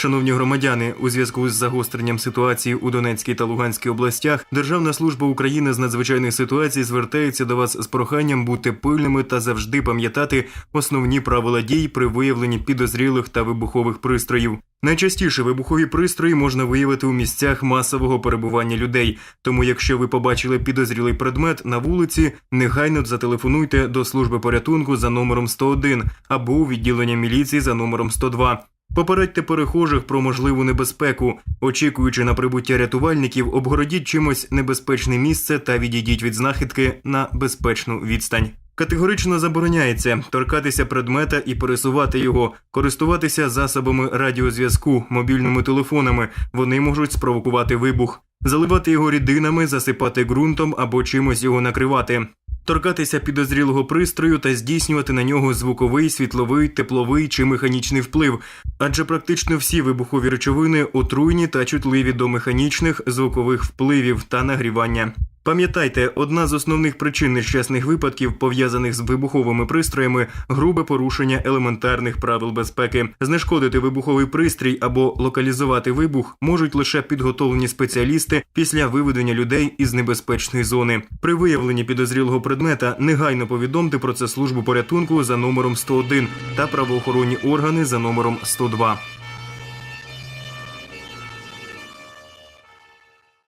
Шановні громадяни, у зв'язку з загостренням ситуації у Донецькій та Луганській областях, Державна служба України з надзвичайних ситуацій звертається до вас з проханням бути пильними та завжди пам'ятати основні правила дій при виявленні підозрілих та вибухових пристроїв. Найчастіше вибухові пристрої можна виявити у місцях масового перебування людей. Тому, якщо ви побачили підозрілий предмет на вулиці, негайно зателефонуйте до служби порятунку за номером 101 або у відділення міліції за номером 102. Попередьте перехожих про можливу небезпеку. Очікуючи на прибуття рятувальників, обгородіть чимось небезпечне місце та відійдіть від знахідки на безпечну відстань. Категорично забороняється торкатися предмета і пересувати його, користуватися засобами радіозв'язку, мобільними телефонами. Вони можуть спровокувати вибух, заливати його рідинами, засипати ґрунтом або чимось його накривати. Торкатися підозрілого пристрою та здійснювати на нього звуковий, світловий, тепловий чи механічний вплив, адже практично всі вибухові речовини отруйні та чутливі до механічних, звукових впливів та нагрівання. Пам'ятайте, одна з основних причин нещасних випадків, пов'язаних з вибуховими пристроями, грубе порушення елементарних правил безпеки. Знешкодити вибуховий пристрій або локалізувати вибух можуть лише підготовлені спеціалісти після виведення людей із небезпечної зони. При виявленні підозрілого предмета негайно повідомте про це службу порятунку за номером 101 та правоохоронні органи за номером 102.